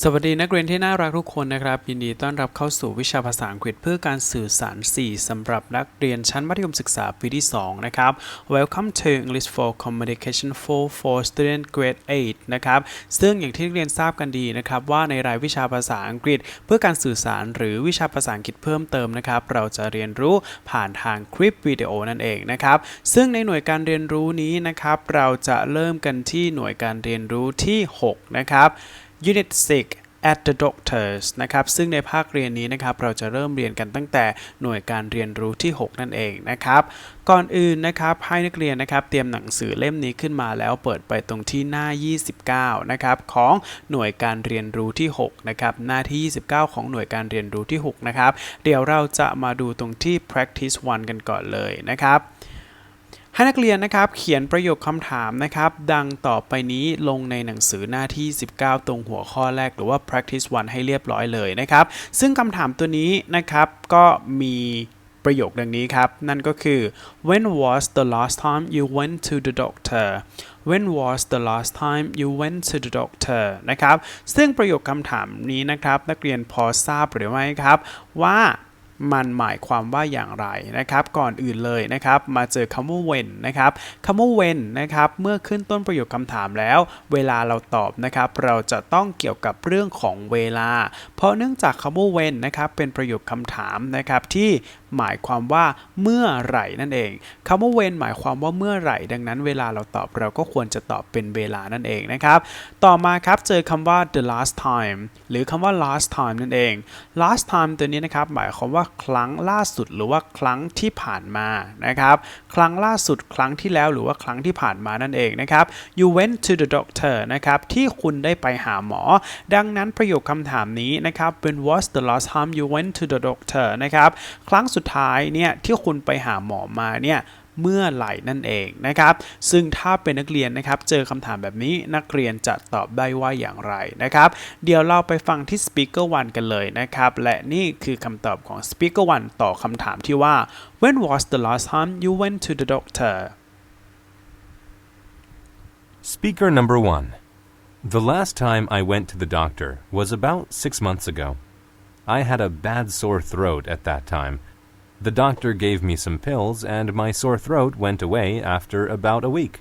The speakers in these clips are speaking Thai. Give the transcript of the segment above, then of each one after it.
สวัสดีนักเรียนที่น่ารักทุกคนนะครับ ยินดีต้อนรับเข้าสู่วิชาภาษาอังกฤษเพื่อการสื่อสาร 4สำหรับนักเรียนชั้นมัธยมศึกษาปีที่ 2 นะครับ Welcome to English for Communication 4 for Student Grade 8 นะครับ ซึ่งอย่างที่นักเรียนทราบกันดีนะครับ ว่าในรายวิชาภาษาอังกฤษ เพื่อการสื่อสารหรือวิชาภาษาอังกฤษเพิ่มเติมนะครับ เราจะเรียนรู้ผ่านทางคลิปวิดีโอนั่นเองนะครับ ซึ่งในหน่วยการเรียนรู้นี้นะครับ เราจะเริ่มกันที่หน่วยการเรียนรู้ที่ 6 นะครับ Unit 6 at the doctors นะครับ ซึ่งในภาคเรียนนี้นะครับ เราจะเริ่มเรียนกันตั้งแต่หน่วยการเรียนรู้ที่ 6 นั่นเองนะครับ ก่อนอื่นนะครับให้นักเรียนนะครับเตรียมหนังสือเล่มนี้ขึ้นมาแล้วเปิดไปตรงที่หน้า 29 นะครับของหน่วยการเรียนรู้ที่ 6 นะครับ หน้าที่ 29 ของหน่วยการเรียนรู้ที่ 6 นะครับ เดี๋ยวเราจะมาดูตรงที่ practice 1 กันก่อนเลยนะครับ ให้นักเรียนนะครับเขียนประโยคคำถามนะครับ ดังต่อไปนี้ลงในหนังสือหน้าที่ 19 ตรงหัวข้อแรกหรือว่า practice 1ให้เรียบร้อยเลยนะครับ ซึ่งคำถามตัวนี้นะครับก็มีประโยคดังนี้ครับ นั่นก็คือ when was the last time you went to the doctor when was the last time you went to the doctor นะครับ ซึ่งประโยคคำถามนี้นะครับ นักเรียนพอทราบหรือไม่ครับว่า มันหมายความว่าอย่างไรนะครับก่อนอื่นเลยนะครับมาเจอคำว่า when นะครับคำว่า when นะครับเมื่อขึ้นต้นประโยคคำถามแล้ว เวลาเราตอบนะครับเราจะต้องเกี่ยวกับเรื่องของเวลา เพราะเนื่องจากคำว่า when นะครับเป็นประโยคคำถามนะครับที่ หมายความว่าเมื่อไหร่นั่นเองคำว่า when หมายความว่าเมื่อไหร่ ดังนั้นเวลาเราตอบเราก็ควรจะตอบเป็นเวลานั่นเองนะครับ ต่อมาครับเจอคำว่า the last time หรือคำว่า last time นั่นเอง last time ตัวนี้นะครับหมายความว่าครั้งล่าสุดหรือว่าครั้งที่ผ่านมานะครับ ครั้งล่าสุดครั้งที่แล้วหรือว่าครั้งที่ผ่านมานั่นเองนะครับ you went to the doctor นะครับที่คุณได้ไปหาหมอ ดังนั้นประโยคคำถามนี้นะครับ when was the last time you went to the doctor นะครับครั้งสุดท้ายเนี่ยที่คุณไปหาหมอมาเนี่ยเมื่อไหร่นั่นเองนะครับ ซึ่งถ้าเป็นนักเรียนนะครับ เจอคำถามแบบนี้นักเรียนจะตอบได้ว่าอย่างไรนะครับ เดี๋ยวเราไปฟังที่ Speaker 1 กันเลยนะครับ และนี่คือคำตอบของ Speaker 1 ต่อคำถามที่ว่า When was the last time you went to the doctor Speaker number one. The last time I went to the doctor was about six months ago. I had a bad sore throat at that time. The doctor gave me some pills, and my sore throat went away after about a week.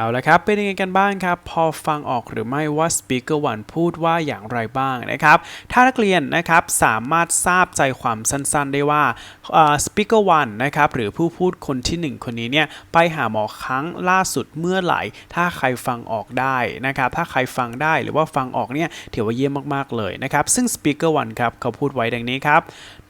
เอาละครับ เป็นยังไงกันบ้างครับ พอฟังออกหรือไม่ว่า Speaker 1 พูดว่าอย่างไรบ้างนะครับ ถ้านักเรียนนะครับสามารถทราบใจความสั้นๆ ได้ว่าเอ่อ Speaker 1 นะครับหรือผู้พูดคนที่ 1 คนนี้เนี่ยไปหาหมอครั้งล่าสุดเมื่อไหร่ ถ้าใครฟังออกได้นะครับถ้าใครฟังได้หรือว่าฟังออกเนี่ยถือว่าเยี่ยมมากๆเลยนะครับซึ่ง Speaker 1 ครับเขาพูดไว้ดังนี้ครับ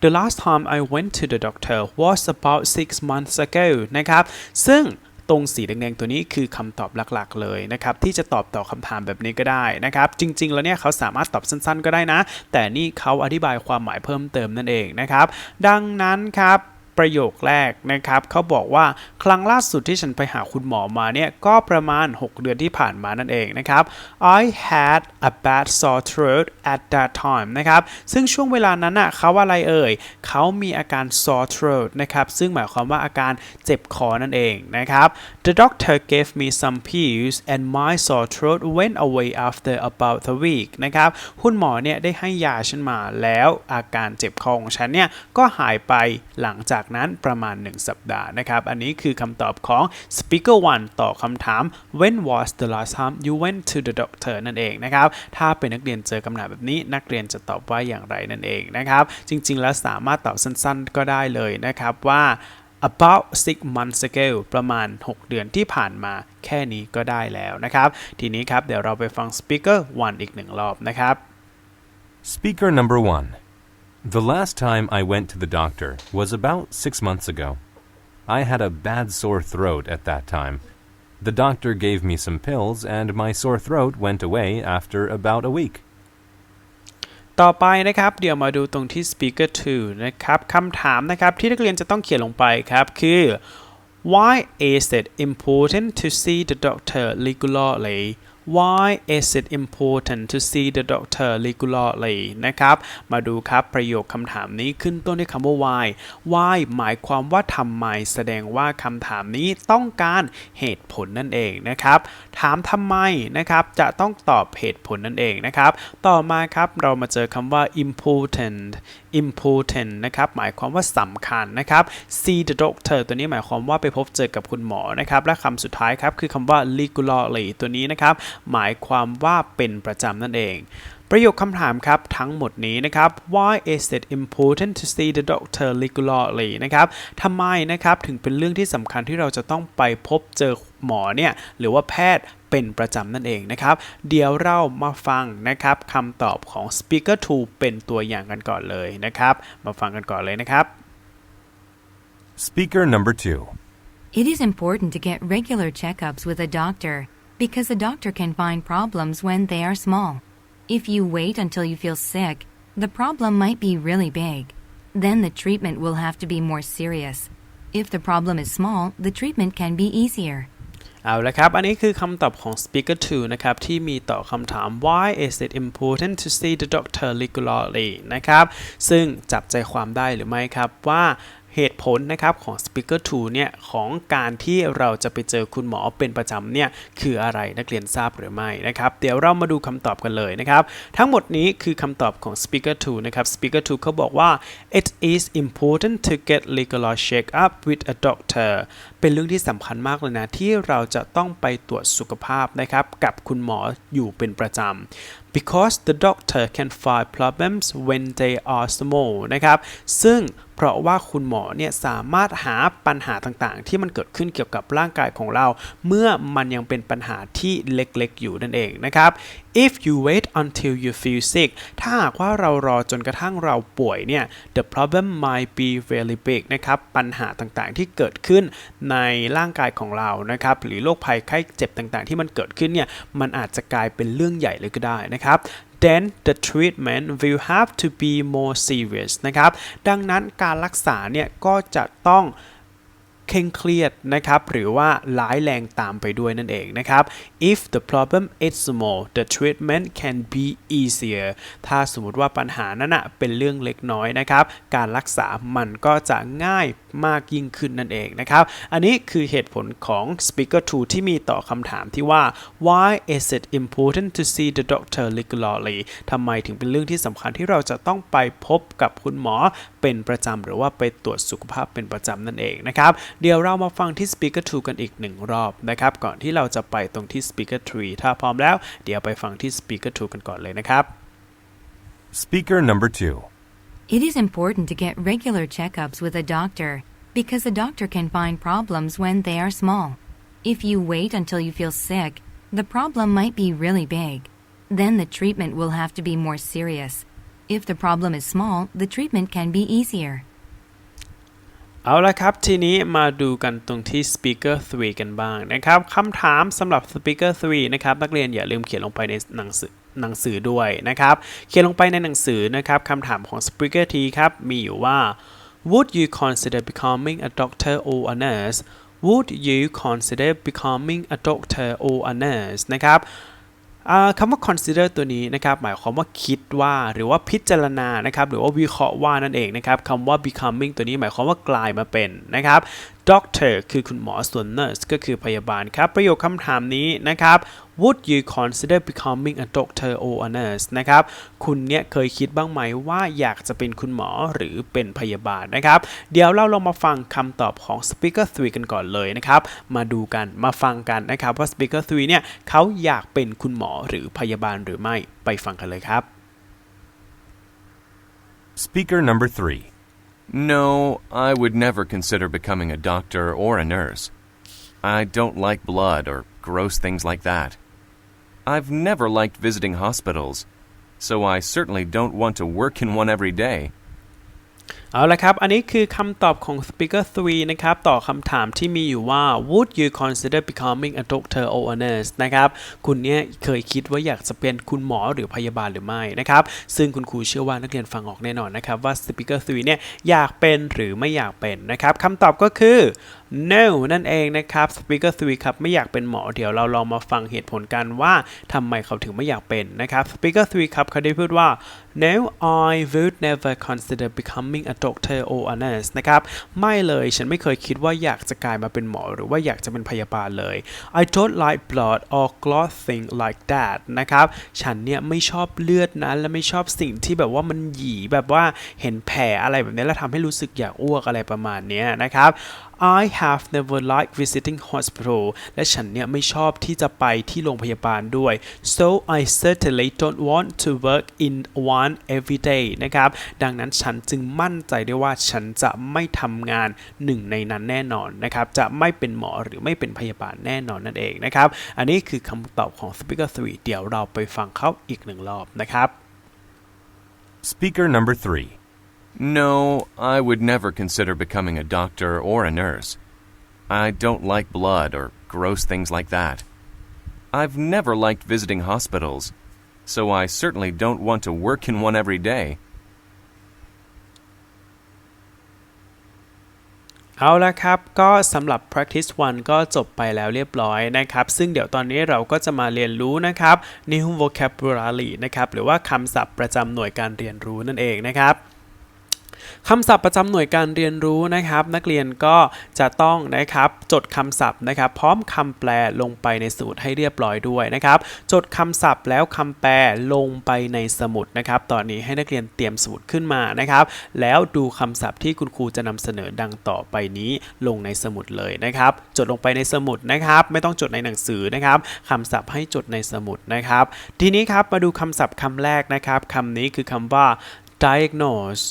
The last time I went to the doctor was about six months ago นะครับซึ่ง ตรงสีแดงๆตัวนี้คือคำตอบหลักๆ เลยนะครับที่จะตอบต่อคำถามแบบนี้ก็ได้นะครับจริง ๆ แล้วเนี่ยเขาสามารถตอบสั้น ๆ ก็ได้นะ แต่นี่เขาอธิบายความหมายเพิ่มเติมนั่นเองนะครับดังนั้นครับ ประโยคแรกนะครับเขาบอกว่าครั้งล่าสุดที่ฉันไปหาคุณหมอมาเนี่ยก็ประมาณ 6 เดือนที่ผ่านมานั่นเองนะครับ I had a bad sore throat at that time นะครับซึ่งช่วงเวลานั้นน่ะเขาอะไรเอ่ยเขามีอาการ sore throat นะครับซึ่งหมายความว่าอาการเจ็บคอนั่นเองนะครับ The doctor gave me some pills and my sore throat went away after about a week นะครับคุณหมอเนี่ยได้ให้ยาฉันมาแล้วอาการเจ็บคอของฉันเนี่ยก็หายไปหลังจากนั้นประมาณ 1 สัปดาห์นะครับ อันนี้คือคำตอบของ speaker 1 ต่อคำถาม when was the last time you went to the doctor นั่นเองนะครับ ถ้าเป็นนักเรียนเจอคำถามแบบนี้ นักเรียนจะตอบว่าอย่างไรนั่นเองนะครับ จริง ๆ แล้วสามารถตอบสั้นๆ ก็ได้เลยนะครับว่า about six months ago ประมาณ 6 เดือนที่ผ่านมาแค่นี้ก็ได้แล้วนะครับ ทีนี้ครับ เดี๋ยวเราไปฟัง speaker 1 อีกหนึ่งรอบนะครับ Speaker number one. The last time I went to the doctor was about six months ago. I had a bad sore throat at that time. The doctor gave me some pills, and my sore throat went away after about a week. ต่อไปนะครับ เดี๋ยวมาดูตรงที่ speaker 2 นะครับคำถามนะครับที่นักเรียนจะต้องเขียนลงไปครับ คือ why is it important to see the doctor regularly why is it important to see the doctor regularly นะครับ มาดูครับประโยคคำถามนี้ขึ้นต้นด้วยคำว่า why why หมายความว่าทำไม แสดงว่าคำถามนี้ต้องการเหตุผลนั่นเองนะครับ ถามทำไมนะครับ จะต้องตอบเหตุผลนั่นเองนะครับ ต่อมาครับ เรามาเจอคำว่า important important นะครับหมายความว่าสำคัญนะครับ see the doctor ตัวนี้หมายความว่าไปพบเจอกับคุณหมอนะครับและคำสุดท้ายครับคือคำว่า regularly ตัวนี้นะครับหมายความว่าเป็นประจำนั่นเอง ประโยคคำถามครับทั้งหมดนี้นะครับ why is it important to see the doctor regularly นะครับทำไมนะครับถึงเป็นเรื่องที่สำคัญที่เราจะต้องไปพบเจอหมอเนี่ยหรือว่าแพทย์เป็นประจำนั่นเองนะครับ เดี๋ยวเรามาฟังนะครับคำตอบของ speaker 2 เป็นตัวอย่างกันก่อนเลยนะครับ มาฟังกันก่อนเลยนะครับ Speaker number two. It is important to get regular checkups with a doctor because a doctor can find problems when they are small. If you wait until you feel sick, the problem might be really big. Then the treatment will have to be more serious. If the problem is small, the treatment can be easier. เอาละครับ อันนี้คือคำตอบของ speaker 2 นะครับ ที่มีต่อคำถาม why is it important to see the doctor regularly นะครับ ซึ่งจับใจความได้หรือไม่ครับว่า เหตุผลนะครับของ speaker 2เนี่ยของการที่เราจะไปเจอคุณหมอเป็นประจำเนี่ยคืออะไรนักเรียนทราบหรือไม่นะครับ เดี๋ยวเรามาดูคำตอบกันเลยนะครับ ทั้งหมดนี้คือคำตอบของ speaker 2นะครับ speaker 2เขาบอกว่า it is important to get regular check up with a doctor เป็นเรื่องที่สำคัญมากเลยนะ ที่เราจะต้องไปตรวจสุขภาพนะครับ กับคุณหมออยู่เป็นประจำ because the doctor can find problems when they are small นะครับ ซึ่ง เพราะว่าคุณหมอเนี่ยสามารถหาปัญหาต่างๆ ที่มันเกิดขึ้นเกี่ยวกับร่างกายของเรา เมื่อมันยังเป็นปัญหาที่เล็กๆ อยู่นั่นเองนะครับ if you wait until you feel sick ถ้าหากว่าเรารอจนกระทั่งเราป่วยเนี่ย the problem might be very big นะครับปัญหาต่างๆที่เกิดขึ้นในร่างกายของเรานะครับหรือโรคภัยไข้เจ็บต่างๆ ที่มันเกิดขึ้นเนี่ยมันอาจจะกลายเป็นเรื่องใหญ่เลยก็ได้นะครับ then the treatment will have to be more serious นะครับ ดังนั้นการรักษาเนี่ยก็จะต้อง เคร่งเครียดนะครับหรือว่าร้ายแรงตามไปด้วยนั่นเองนะครับ if the problem is small the treatment can be easier ถ้าสมมติว่าปัญหานั้นนะเป็นเรื่องเล็กน้อยนะครับ การรักษามันก็จะง่ายมากยิ่งขึ้นนั่นเองนะครับ อันนี้คือเหตุผลของ speaker 2 ที่มีต่อคำถามที่ว่า why is it important to see the doctor regularly ทำไมถึงเป็นเรื่องที่สำคัญที่เราจะต้องไปพบกับคุณหมอเป็นประจำหรือว่าไปตรวจสุขภาพเป็นประจำนั่นเองนะครับเดี๋ยวเรามาฟังที่ speaker 2 กันอีกหนึ่งรอบนะครับ ก่อนที่เราจะไปตรงที่ speaker 3 ถ้าพร้อมแล้ว เดี๋ยวไปฟังที่ speaker 2 กันก่อนเลยนะครับ Speaker number two. It is important to get regular checkups with a doctor because a doctor can find problems when they are small. If you wait until you feel sick, the problem might be really big. Then the treatment will have to be more serious. If the problem is small, the treatment can be easier. เอาละครับ ทีนี้มาดูกันตรงที่ speaker 3 กันบ้างนะครับคำถามสำหรับ speaker 3 นะครับ นักเรียนอย่าลืมเขียนลงไปในหนังสือหนังสือด้วยนะครับ เขียนลงไปในหนังสือนะครับคำถามของ speaker 3 ครับ มีอยู่ว่า would you consider becoming a doctor or a nurse would you consider becoming a doctor or a nurse นะครับ คำว่า consider ตัวนี้นะครับหมายความว่าคิดว่าหรือว่าพิจารณานะครับหรือว่าวิเคราะห์ว่านั่นเองนะครับคำว่า becoming ตัวนี้หมายความว่ากลายมาเป็นนะครับ doctor คือคุณหมอส่วน nurse ก็คือพยาบาลครับ ประโยคคำถามนี้นะครับ would you consider becoming a doctor or a nurse นะครับ คุณเนี่ยเคยคิดบ้างไหมว่าอยากจะเป็นคุณหมอหรือเป็นพยาบาลนะครับ เดี๋ยวเราลองมาฟังคำตอบของ speaker 3 กันก่อนเลยนะครับ มาดูกัน มาฟังกันนะครับว่า speaker 3 เนี่ยเขาอยากเป็นคุณหมอหรือพยาบาลหรือไม่ ไปฟังกันเลยครับ Speaker number three. No, I would never consider becoming a doctor or a nurse. I don't like blood or gross things like that. I've never liked visiting hospitals, so I certainly don't want to work in one every day. เอาละครับ อันนี้คือคำตอบของ speaker 3 นะครับ ต่อคำถามที่มีอยู่ว่า would you consider becoming a doctor or a nurse นะครับ คุณเนี่ยเคยคิดว่าอยากจะเป็นคุณหมอหรือพยาบาลหรือไม่นะครับ ซึ่งคุณครูเชื่อว่านักเรียนฟังออกแน่นอนนะครับ ว่า speaker 3 เนี่ยอยากเป็นหรือไม่อยากเป็นนะครับคำตอบก็คือ no นั่นเองนะครับ speaker 3ครับไม่อยากเป็นหมอเดี๋ยวเราลองมาฟังเหตุผลกันว่าทำไมเขาถึงไม่อยากเป็นนะครับ speaker 3ครับเขาได้พูดว่า no I would never consider becoming a doctor or a nurse นะครับ ไม่เลยฉันไม่เคยคิดว่าอยากจะกลายมาเป็นหมอหรือว่าอยากจะเป็นพยาบาลเลย I don't like blood or clothing like that นะครับ ฉันเนี่ยไม่ชอบเลือดนะและไม่ชอบสิ่งที่แบบว่ามันหยีแบบว่าเห็นแผลอะไรแบบนี้แล้วทำให้รู้สึกอยากอ้วกอะไรประมาณนี้นะครับ I have never liked visiting hospital และฉันเนี่ยไม่ชอบที่จะไปที่โรงพยาบาลด้วย so I certainly don't want to work in one every day นะครับ ดังนั้นฉันจึงมั่นใจได้ว่าฉันจะไม่ทำงานหนึ่งในนั้นแน่นอนนะครับ จะไม่เป็นหมอหรือไม่เป็นพยาบาลแน่นอนนั่นเองนะครับ อันนี้คือคำตอบของ Speaker 3 เดี๋ยวเราไปฟังเขาอีกหนึ่งรอบนะครับ Speaker number 3. No, I would never consider becoming a doctor or a nurse. I don't like blood or gross things like that. I've never liked visiting hospitals, so I certainly don't want to work in one every day. เอาละครับ ก็สำหรับ practice 1 ก็จบไปแล้วเรียบร้อยนะครับ ซึ่งเดี๋ยวตอนนี้เราก็จะมาเรียนรู้นะครับ new vocabulary นะครับ หรือว่าคำศัพท์ประจำหน่วยการเรียนรู้นั่นเองนะครับ คำศัพท์ประจำหน่วยการเรียนรู้นะครับ นักเรียนก็จะต้องนะครับจดคำศัพท์นะครับ พร้อมคำแปลลงไปในสมุดให้เรียบร้อยด้วยนะครับ จดคำศัพท์แล้วคำแปลลงไปในสมุดนะครับ ตอนนี้ให้นักเรียนเตรียมสมุดขึ้นมานะครับ แล้วดูคำศัพท์ที่คุณครูจะนำเสนอดังต่อไปนี้ลงในสมุดเลยนะครับ จดลงไปในสมุดนะครับ ไม่ต้องจดในหนังสือนะครับคำศัพท์ให้จดในสมุดนะครับ ทีนี้ครับมาดูคำศัพท์คำแรกนะครับคำนี้คือคำว่า diagnose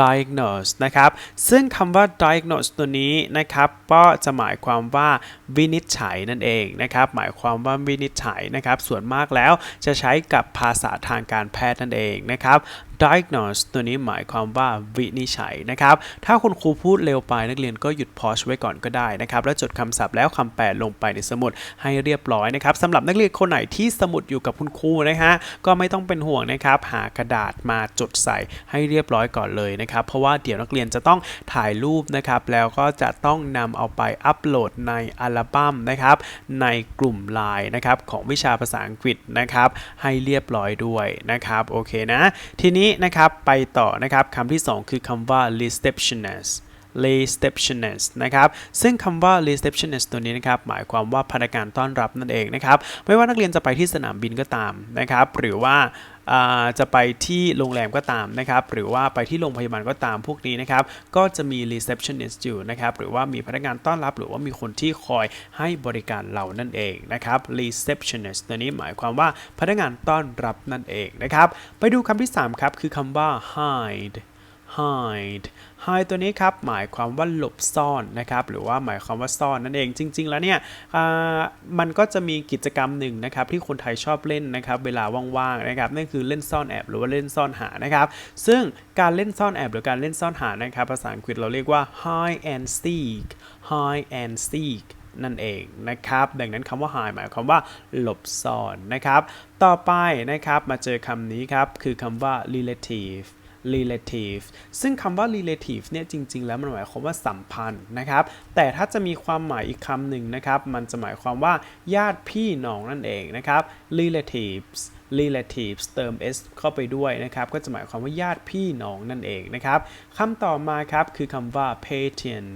diagnose นะครับ ซึ่งคำว่า diagnose ตัวนี้นะครับ ก็จะหมายความว่าวินิจฉัยนั่นเองนะครับ หมายความว่าวินิจฉัยนะครับ ส่วนมากแล้วจะใช้กับภาษาทางการแพทย์นั่นเองนะครับ diagnose ตัวนี้หมายความว่าวินิจฉัยนะครับ ถ้าคุณครูพูดเร็วไปนักเรียนก็หยุดพอชไว้ก่อนก็ได้นะครับ แล้วจดคำศัพท์แล้วคำแปลลงไปในสมุดให้เรียบร้อยนะครับสำหรับนักเรียนคนไหนที่สมุดอยู่กับคุณครูนะฮะก็ไม่ต้องเป็นห่วงนะครับ หากระดาษมาจดใส่ให้เรียบร้อยก่อนเลยนะครับ เพราะว่าเดี๋ยวนักเรียนจะต้องถ่ายรูปนะครับ แล้วก็จะต้องนำเอาไปอัปโหลดในอัลบั้มนะครับ ในกลุ่มไลน์นะครับของวิชาภาษาอังกฤษนะครับ ให้เรียบร้อยด้วยนะครับ โอเคนะ ทีนี้นะครับไปต่อนะครับคำที่ 2 คือคำว่า receptionist receptionist นะครับ ซึ่งคำว่า receptionist ตัวนี้นะครับ หมายความว่าพนักงานต้อนรับนั่นเองนะครับ ไม่ว่านักเรียนจะไปที่สนามบินก็ตามนะครับ หรือว่าอ่า จะไปที่โรงแรมก็ตามนะครับหรือว่าไปที่โรงพยาบาลก็ตามพวกนี้นะครับก็จะมี receptionist อยู่นะครับหรือว่ามีพนักงานต้อนรับ หรือว่ามีคนที่คอยให้บริการเรานั่นเองนะครับ receptionist ตัวนี้หมายความว่าพนักงานต้อนรับนั่นเองนะครับไปดูคำที่ 3 ครับ คือคำว่า hide hide hide ตัวนี้ครับหมายความว่าหลบซ่อนนะครับหรือว่าหมายความว่าซ่อนนั่นเองจริง ๆ แล้วเนี่ยมันก็จะมีกิจกรรมหนึ่งนะครับที่คนไทยชอบเล่นนะครับเวลาว่างๆนะครับนั่นคือเล่นซ่อนแอบหรือว่าเล่นซ่อนหานะครับซึ่งการเล่นซ่อนแอบหรือการเล่นซ่อนหานะครับภาษาอังกฤษเราเรียกว่า hide and seek hide and seek นั่นเองนะครับ ดังนั้นคำว่า hide หมายความว่าหลบซ่อนนะครับ ต่อไปนะครับมาเจอคำนี้ครับ คือคำว่า relative relative ซึ่งคำว่า relative เนี่ยจริง ๆ แล้วมันหมายความว่าสัมพันธ์นะครับ แต่ถ้าจะมีความหมายอีกคำหนึ่งนะครับ มันจะหมายความว่าญาติพี่น้องนั่นเองนะครับ relatives relatives เติม s เข้าไปด้วยนะครับ ก็จะหมายความว่าญาติพี่น้องนั่นเองนะครับคำต่อมาครับคือคำว่า patient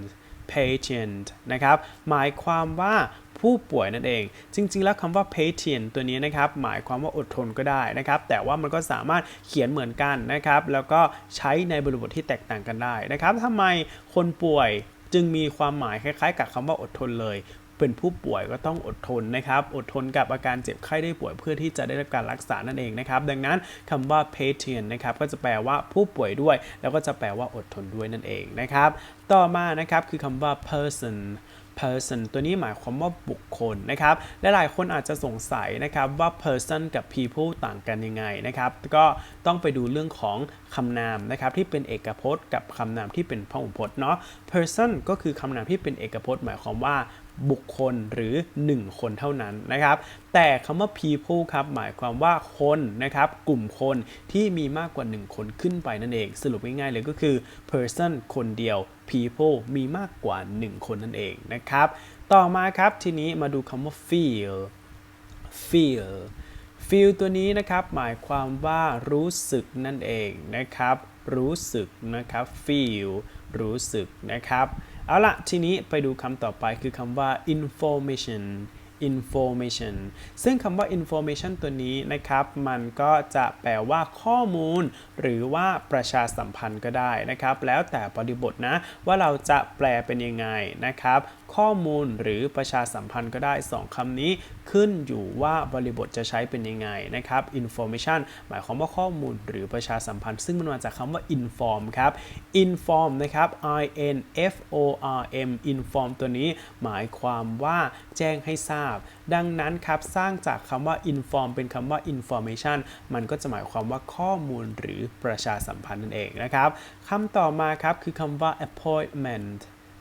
patient นะครับหมายความว่าผู้ป่วยนั่นเอง จริง ๆ แล้วคำว่า patient ตัวนี้นะครับ หมายความว่าอดทนก็ได้นะครับ แต่ว่ามันก็สามารถเขียนเหมือนกันนะครับ แล้วก็ใช้ในบริบทที่แตกต่างกันได้นะครับทำไมคนป่วยจึงมีความหมายคล้ายๆ กับคำว่าอดทนเลย เป็นผู้ป่วยก็ต้องอดทนนะครับ อดทนกับอาการเจ็บไข้ได้ป่วยเพื่อที่จะได้รับการรักษานั่นเองนะครับ ดังนั้นคำว่า patient นะครับก็จะแปลว่าผู้ป่วยด้วย แล้วก็จะแปลว่าอดทนด้วยนั่นเองนะครับ ต่อมานะครับคือคำว่า person person ตัวนี้หมายความว่าบุคคลนะครับและหลายคนอาจจะสงสัยนะครับว่า person กับ people ต่างกันยังไงนะครับ ก็ต้องไปดูเรื่องของคำนามนะครับที่เป็นเอกพจน์ กับคำนามที่เป็นพหูพจน์เนาะ person ก็คือคำนามที่เป็นเอกพจน์ หมายความว่า บุคคลหรือ 1 คนเท่านั้นนะครับ แต่คำว่า people ครับ หมายความว่าคนนะครับ กลุ่มคนที่มีมากกว่า 1 คนขึ้นไปนั่นเอง สรุปง่ายๆเลยก็คือ person คนเดียว people มีมากกว่า 1 คนนั่นเองนะครับ ต่อมาครับทีนี้มาดูคำว่า feel feel feel ตัวนี้นะครับ หมายความว่ารู้สึกนั่นเองนะครับ รู้สึกนะครับ feel รู้สึกนะครับ เอาละทีนี้ไปดูคำต่อไปคือคำว่า information information ซึ่งคำว่า information ตัวนี้นะครับ มันก็จะแปลว่าข้อมูล หรือว่าประชาสัมพันธ์ก็ได้นะครับ แล้วแต่บริบทนะ ว่าเราจะแปลเป็นยังไงนะครับข้อมูลหรือประชาสัมพันธ์ก็ได้ 2คำนี้ขึ้นอยู่ว่าบริบทจะใช้เป็นยังไงนะครับ information หมายความว่าข้อมูลหรือประชาสัมพันธ์ ซึ่งมันมาจากคำว่า inform ครับ inform นะครับ i n f o r m inform ตัวนี้หมายความว่าแจ้งให้ทราบ ดังนั้นครับสร้างจากคำว่า inform เป็นคำว่า information มันก็จะหมายความว่าข้อมูลหรือประชาสัมพันธ์นั่นเองนะครับคำต่อมาครับคือคำว่า appointment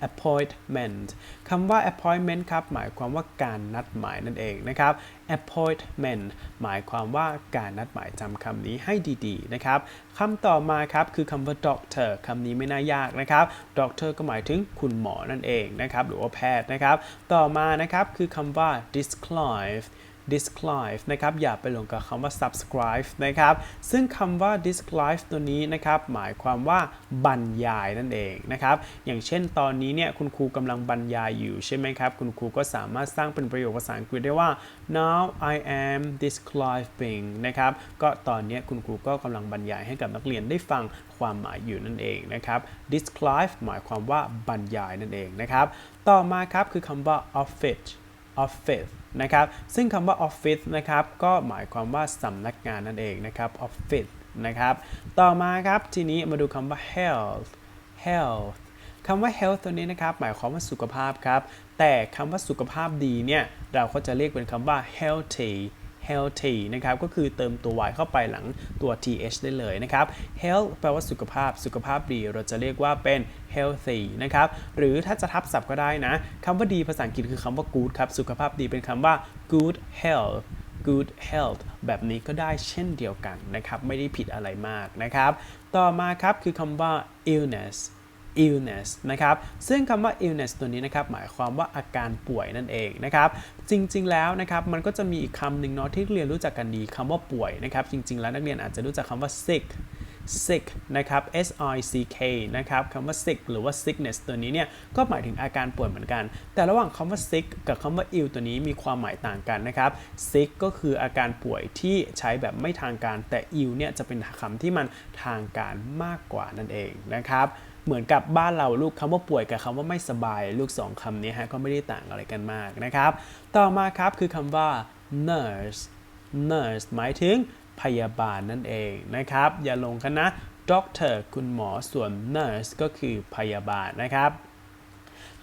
appointment คำว่า appointment ครับ หมายความว่าการนัดหมายนั่นเองนะครับ appointment หมายความว่าการนัดหมายจำคำนี้ให้ดีๆนะครับคำต่อมาครับคือคำว่า doctor คำนี้ไม่น่ายากนะครับ doctor ก็หมายถึงคุณหมอนั่นเองนะครับ หรือว่าแพทย์นะครับ ต่อมานะครับคือคำว่า disclose disclose นะครับอย่าไปหลงกับคำว่า subscribe นะครับซึ่งคำว่า disclose ตัวนี้นะครับหมายความว่าบรรยายนั่นเองนะครับอย่างเช่นตอนนี้เนี่ยคุณครูกำลังบรรยายอยู่ใช่ไหมครับ คุณครูก็สามารถสร้างเป็นประโยคภาษาอังกฤษได้ว่า now I am disclosing นะครับก็ตอนนี้คุณครูก็กำลังบรรยายให้กับนักเรียนได้ฟังความหมายอยู่นั่นเองนะครับ disclose หมายความว่าบรรยายนั่นเองนะครับ ต่อมาครับคือคำว่า office office นะครับซึ่งคำว่า office นะครับก็หมายความว่าสำนักงานนั่นเองนะครับ office นะครับต่อมาครับทีนี้มาดูคำว่า health health คำว่า health ตัวนี้นะครับหมายความว่าสุขภาพครับ แต่คำว่าสุขภาพดีเนี่ย เราก็จะเรียกเป็นคำว่า healthy healthy นะครับก็คือเติมตัว y เข้าไปหลังตัว th ได้เลยนะครับ health แปลว่าสุขภาพสุขภาพดี เราจะเรียกว่าเป็น healthy นะครับหรือถ้าจะทับศัพท์ก็ได้นะคำว่าดีภาษาอังกฤษคือคำว่า good ครับ สุขภาพดีเป็นคำว่า good health good health แบบนี้ก็ได้เช่นเดียวกันนะครับ ไม่ได้ผิดอะไรมากนะครับ ต่อมาครับคือคำว่า illness illness นะครับซึ่งคำว่า illness ตัวนี้นะครับหมายความว่าอาการป่วยนั่นเองนะครับจริงๆแล้วนะครับมันก็จะมีอีกคำหนึ่งเนาะที่เรียนรู้จักกันดีคำว่าป่วยนะครับจริงๆ แล้วนักเรียนอาจจะรู้จักคำว่า sick sick นะครับ s i c k นะครับคำว่า sick หรือว่า sickness ตัวนี้เนี่ยก็หมายถึงอาการป่วยเหมือนกัน แต่ระหว่างคำว่า sick กับคำว่า ill ตัวนี้มีความหมายต่างกันนะครับ sick ก็คืออาการป่วยที่ใช้แบบไม่ทางการ แต่ ill เนี่ยจะเป็นคำที่มันทางการมากกว่านั่นเองนะครับ เหมือนกับบ้านเราลูกคำว่าป่วยกับคำว่าไม่สบาย ลูกสองคำนี้ฮะก็ไม่ได้ต่างอะไรกันมากนะครับ ต่อมาครับคือคำว่า nurse nurse หมายถึงพยาบาลนั่นเองนะครับ อย่าลงกันนะ doctor คุณหมอส่วน nurse ก็คือพยาบาลนะครับ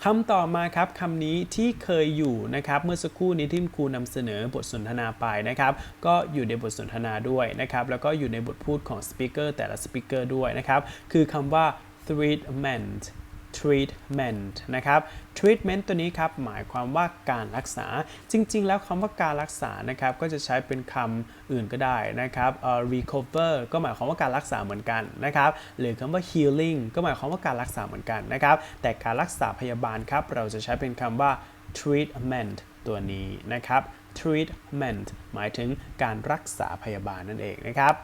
คำต่อมาครับคำนี้ที่เคยอยู่นะครับ เมื่อสักครู่นี้ที่คุณครูนำเสนอบทสนทนาไปนะครับ ก็อยู่ในบทสนทนาด้วยนะครับ แล้วก็อยู่ในบทพูดของสปีกเกอร์แต่ละสปีกเกอร์ด้วยนะครับ คือคำว่า treatment treatment นะครับ treatment ตัวนี้ครับ หมายความว่าการรักษา จริง ๆ แล้วคำว่าการรักษานะครับ ก็จะใช้เป็นคำอื่นก็ได้นะครับเอ่อ recover ก็หมายความว่าการรักษาเหมือนกันนะครับ หรือคำว่า healing ก็หมายความว่าการรักษาเหมือนกันนะครับ แต่การรักษาพยาบาลครับ เราจะใช้เป็นคำว่า treatment ตัวนี้นะครับ treatment หมายถึงการรักษาพยาบาลนั่นเองนะครับ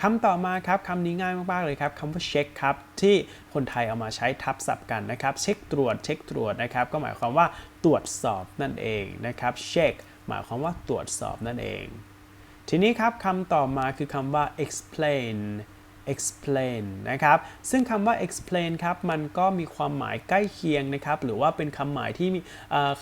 คำต่อมาครับคำนี้ง่ายมากๆเลยครับคำว่าเช็คครับที่คนไทยเอามาใช้ทับศัพท์กันนะครับเช็คตรวจเช็คตรวจนะครับก็หมายความว่าตรวจสอบนั่นเองนะครับเช็คหมายความว่าตรวจสอบนั่นเอง ทีนี้ครับคำต่อมาคือคำว่า explain explain นะครับ ซึ่งคำว่า explain ครับ มันก็มีความหมายใกล้เคียงนะครับ หรือว่าเป็นคำหมายที่มี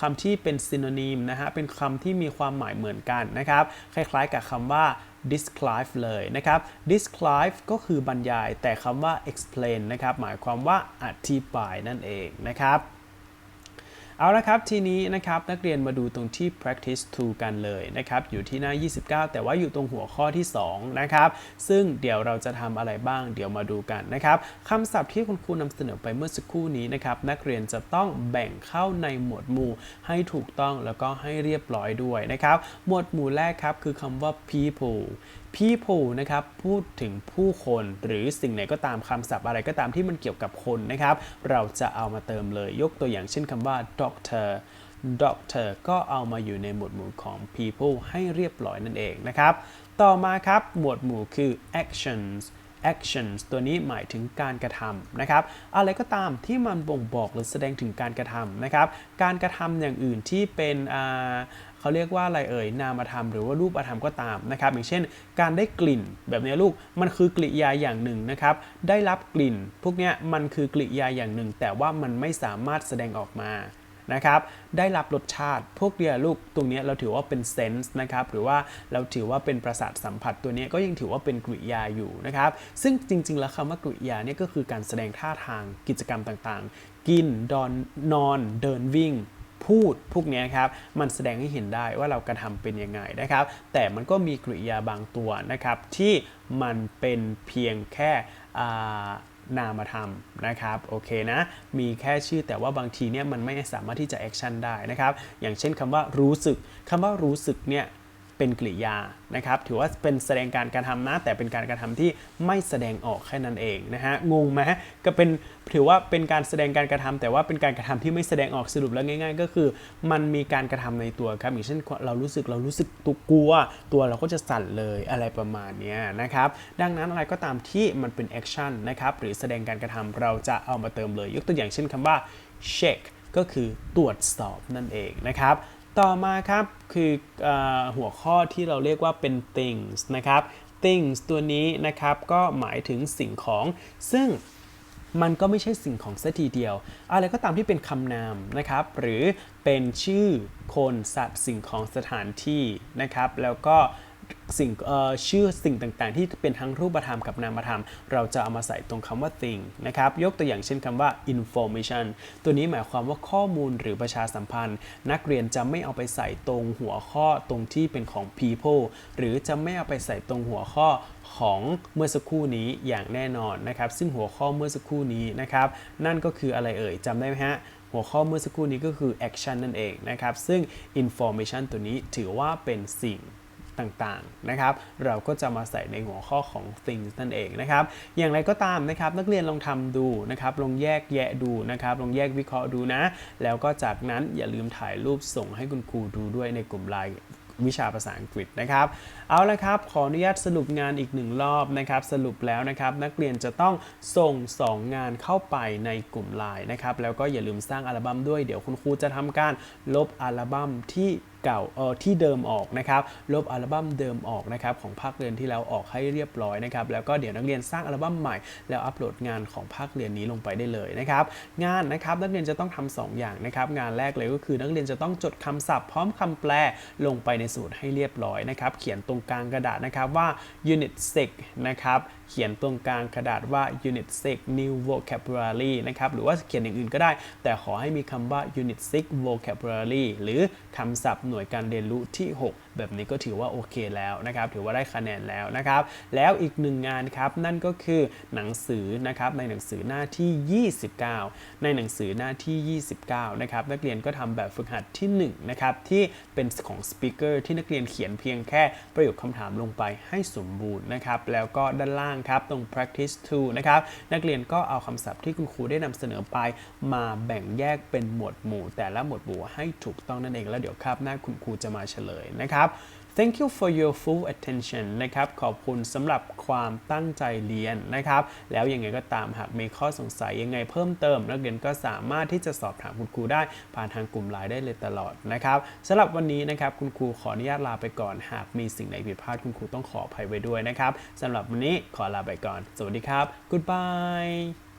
คำที่เป็น synonym นะฮะ เป็นคำที่มีความหมายเหมือนกันนะครับ คล้ายๆกับคำว่า describe เลยนะครับ describe ก็คือบรรยายแต่คำว่า explain นะครับ หมายความว่าอธิบายนั่นเองนะครับ เอาละครับทีนี้นะครับนักเรียนมาดูตรงที่ practice 2 กันเลยนะครับอยู่ที่หน้า 29 แต่ว่าอยู่ตรงหัวข้อที่2นะครับซึ่งเดี๋ยวเราจะทำอะไรบ้างเดี๋ยวมาดูกันนะครับคำศัพท์ที่คุณครูนำเสนอไปเมื่อสักครู่นี้นะครับนักเรียนจะต้องแบ่งเข้าในหมวดหมู่ให้ถูกต้องแล้วก็ให้เรียบร้อยด้วยนะครับหมวดหมู่แรกครับคือคำว่า people people นะครับพูดถึงผู้คนหรือสิ่งไหนก็ตามคำศัพท์อะไรก็ตามที่มันเกี่ยวกับคนนะครับ เราจะเอามาเติมเลยยกตัวอย่างเช่นคำว่า doctor doctor ก็เอามาอยู่ในหมวดหมู่ของ people ให้เรียบร้อยนั่นเองนะครับ ต่อมาครับหมวดหมู่คือ actions actions ตัวนี้หมายถึงการกระทำนะครับ อะไรก็ตามที่มันบ่งบอกหรือแสดงถึงการกระทำนะครับ การกระทำอย่างอื่นที่เป็นอ่า เขาเรียกว่าอะไรเอ่ยนามธรรมหรือว่ารูปธรรมก็ตามนะครับอย่างเช่น การได้กลิ่นแบบนี้ลูกมันคือกริยาอย่างหนึ่งนะครับได้รับกลิ่น พวกเนี้ยมันคือกริยาอย่างหนึ่ง แต่ว่ามันไม่สามารถแสดงออกมานะครับได้รับรสชาติพวกเดียลูกตรงเนี้ยเราถือว่าเป็นเซนส์นะครับหรือว่าเราถือว่าเป็นประสาทสัมผัสตัวเนี้ยก็ยังถือว่าเป็นกริยาอยู่นะครับซึ่งจริง ๆ แล้วคำว่ากริยาเนี่ยก็คือการแสดงท่าทางกิจกรรมต่างๆ กินดอนนอน เดินวิ่ง พูดพวกนี้ครับมันแสดงให้เห็นได้ว่าเรากระทำเป็นยังไงนะครับ แต่มันก็มีกริยาบางตัวนะครับ ที่มันเป็นเพียงแค่อนามธรรมนะครับโอเคนะ มีแค่ชื่อแต่ว่าบางทีเนี่ยมันไม่สามารถที่จะแอคชั่นได้นะครับ อย่างเช่นคำว่ารู้สึกคำว่ารู้สึกเนี่ย เป็นกริยานะครับถือว่าเป็นแสดงการกระทำนะ แต่เป็นการกระทำที่ไม่แสดงออกแค่นั้นเองนะฮะงงไหมก็เป็นถือว่าเป็นการแสดงการกระทำแต่ว่าเป็นการกระทำที่ไม่แสดงออกสรุปแล้วง่าย ๆ ก็คือ มันมีการกระทำในตัวครับอย่างเช่นเรารู้สึกเรารู้สึกตัวกลัว ตัวเราก็จะสั่นเลยอะไรประมาณนี้นะครับดังนั้นอะไรก็ตามที่มันเป็นแอคชั่นนะครับหรือแสดงการกระทำเราจะเอามาเติมเลย ยกตัวอย่างเช่นคำว่า check ก็คือตรวจสอบนั่นเองนะครับ ต่อมาครับคืออหัวข้อที่เราเรียกว่าเป็น things นะครับ things ตัวนี้นะครับก็หมายถึงสิ่งของ ซึ่งมันก็ไม่ใช่สิ่งของซะทีเดียว อะไรก็ตามที่เป็นคำนามนะครับ หรือเป็นชื่อคนสัตว์สิ่งของสถานที่นะครับ แล้วก็ สิ่งชื่อสิ่งต่างๆ ที่เป็นทั้งรูปธรรมกับนามธรรม เราจะเอามาใส่ตรงคำว่า thing นะครับ ยกตัวอย่างเช่นคำว่า information ตัวนี้หมายความว่าข้อมูลหรือประชาสัมพันธ์ นักเรียนจะไม่เอาไปใส่ตรงหัวข้อตรงที่เป็นของ people หรือจะไม่เอาไปใส่ตรงหัวข้อของเมื่อสักครู่นี้อย่างแน่นอนนะครับ ซึ่งหัวข้อเมื่อสักครู่นี้นะครับ นั่นก็คืออะไรเอ่ยจำได้ไหมฮะหัวข้อเมื่อสักครู่นี้ก็คือ action นั่นเองนะครับ ซึ่ง information ตัวนี้ถือว่าเป็นสิ่ง ต่างๆนะครับ เราก็จะมาใส่ในหัวข้อของ things นั่นเองนะครับ อย่างไรก็ตามนะครับ นักเรียนลองทำดูนะครับ ลองแยกแยะดูนะครับ ลองแยกวิเคราะห์ดูนะ แล้วก็จากนั้นอย่าลืมถ่ายรูปส่งให้คุณครูดูด้วยในกลุ่มไลน์วิชาภาษาอังกฤษนะครับ เอาละครับ ขออนุญาตสรุปงานอีกหนึ่งรอบนะครับ สรุปแล้วนะครับ นักเรียนจะต้องส่ง 2 งานเข้าไปในกลุ่มไลน์นะครับ แล้วก็อย่าลืมสร้างอัลบั้มด้วย เดี๋ยวคุณครูจะทำการลบอัลบั้มที่ เก่าเออที่เดิมออกนะครับลบอัลบั้มเดิมออกนะครับของภาคเรียนที่แล้วออกให้เรียบร้อยนะครับแล้วก็เดี๋ยวนักเรียนสร้างอัลบั้มใหม่ แล้วอัปโหลดงานของภาคเรียนนี้ลงไปได้เลยนะครับงานนะครับนักเรียนจะต้องทำสองอย่างนะครับงานแรกเลยก็คือนักเรียนจะต้องจดคำศัพท์พร้อมคำแปลลงไปในสูตรให้เรียบร้อยนะครับเขียนตรงกลางกระดาษนะครับว่า unit 6นะครับ ขียนตรงกลางกระดาษว่า unit 6 new vocabulary นะครับ หรือว่าเขียนอย่างอื่นก็ได้ แต่ขอให้มีคำว่า unit 6 vocabulary หรือคำศัพท์หน่วยการเรียนรู้ที่ 6แบบนี้ก็ถือว่าโอเคแล้วนะครับ ถือว่าได้คะแนนแล้วนะครับ แล้วอีกหนึ่งงานครับ นั่นก็คือหนังสือนะครับ ในหนังสือหน้าที่ 29 ในหนังสือหน้าที่ 29 นะครับ นักเรียนก็ทำแบบฝึกหัดที่1นะครับที่เป็นของ speaker ที่นักเรียนเขียนเพียงแค่ประโยคคำถามลงไปให้สมบูรณ์นะครับ แล้วก็ด้านล่างครับตรง practice 2นะครับ นักเรียนก็เอาคำศัพท์ที่คุณครูได้นำเสนอไป มาแบ่งแยกเป็นหมวดหมู่ แต่ละหมวดหมู่ให้ถูกต้องนั่นเองแล้วเดี๋ยวคาบหน้าคุณครูจะมาเฉลยนะครับนะครับ Thank you for your full attention นะครับ ขอบคุณสำหรับความตั้งใจเรียนนะครับ แล้วยังไงก็ตามหากมีข้อสงสัยยังไงเพิ่มเติม นักเรียนก็สามารถที่จะสอบถามคุณครูได้ผ่านทางกลุ่มไลน์ได้เลยตลอดนะครับสำหรับวันนี้นะครับ คุณครูขออนุญาตลาไปก่อน หากมีสิ่งไหนผิดพลาดคุณครูต้องขออภัยไว้ด้วยนะครับสำหรับวันนี้ขอลาไปก่อน สวัสดีครับ goodbye